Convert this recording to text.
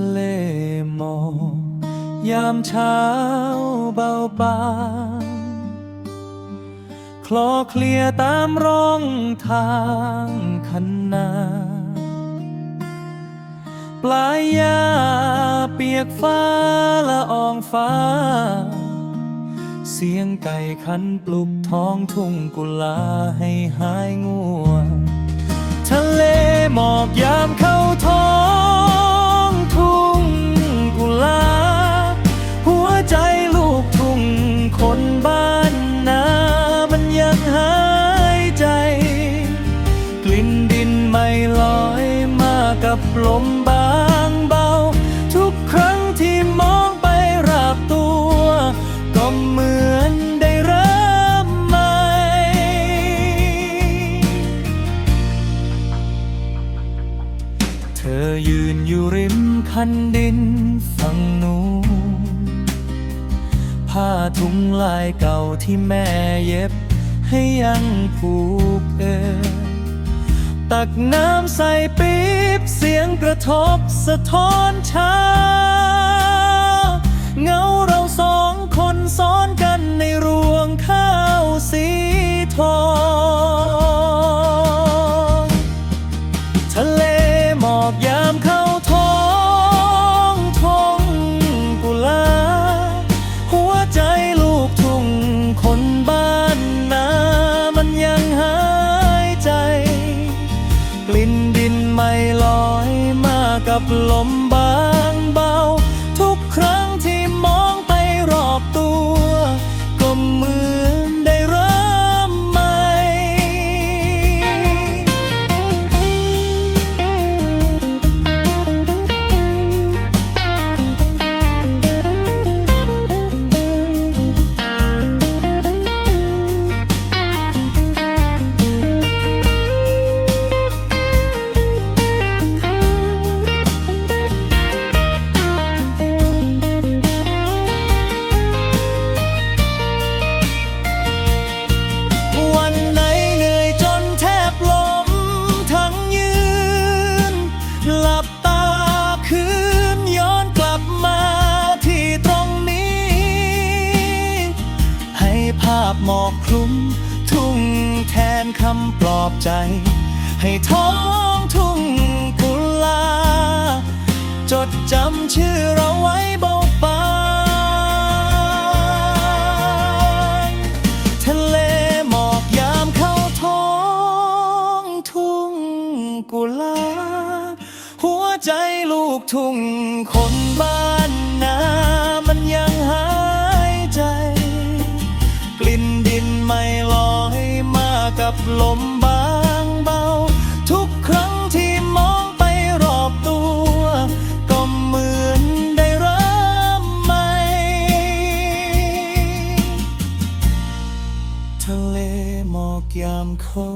ะเลหมอกยามเช้าเบาบางคลอเคลียตามร่องทางคันนาปลายยาเปียกฟ้าละอองฟ้า เสียงไก่ขันปลุกท้องทุ่งกุลาให้หายง่วง ทะเลหมอกยามเข้า มันยังหายใจ กลิ่นดินไม่ลอยมากับลมบางเบา ทุกครั้งที่มองไปรอบตัว ก็เหมือนได้เริ่มใหม่ เธอยืนอยู่ริมคันดินฝั่งนู้นผ้าถุงลายเก่าที่แม่เย็บ ให้ยังผูกเอวตักน้ำใส่ปี๊บเสียงกระทบสะท้อนช้า ลมบ หมอกคลุม ทุ่งแทนคำปลอบใจ ให้ท้องทุ่งกุลา จดจำชื่อเราไว้เบาบางทะเลหมอกยามเข้าท้องทุ่งกุลา หัวใจลูกทุ่งคนบ้านนา ไม่ลอยมากับลมบางเบา ทุกครั้งที่มองไปรอบตัว ก็เหมือนได้เริ่มใหม่ทะเลหมอกยามเข้า